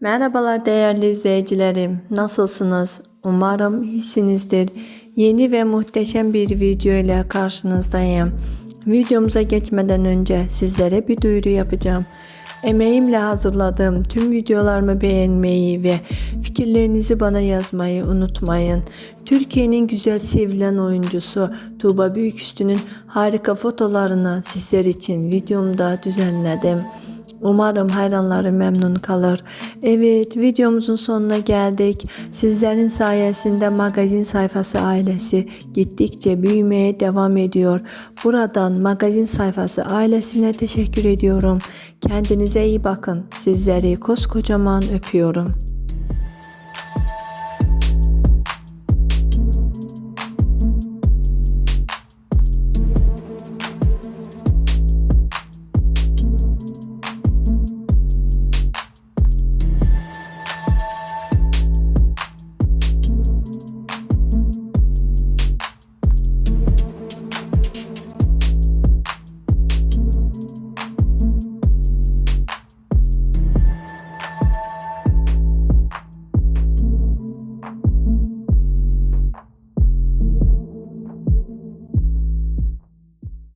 Merhabalar değerli izleyicilerim. Nasılsınız? Umarım iyisinizdir. Yeni ve muhteşem bir video ile karşınızdayım. Videomuza geçmeden önce sizlere bir duyuru yapacağım. Emeğimle hazırladığım tüm videolarımı beğenmeyi ve fikirlerinizi bana yazmayı unutmayın. Türkiye'nin güzel sevilen oyuncusu Tuğba Büyüküstü'nün harika fotolarını sizler için videomda düzenledim. Umarım hayranları memnun kalır. Evet videomuzun sonuna geldik. Sizlerin sayesinde magazin sayfası ailesi gittikçe büyümeye devam ediyor. Buradan magazin sayfası ailesine teşekkür ediyorum. Kendinize iyi bakın. Sizleri koskocaman öpüyorum.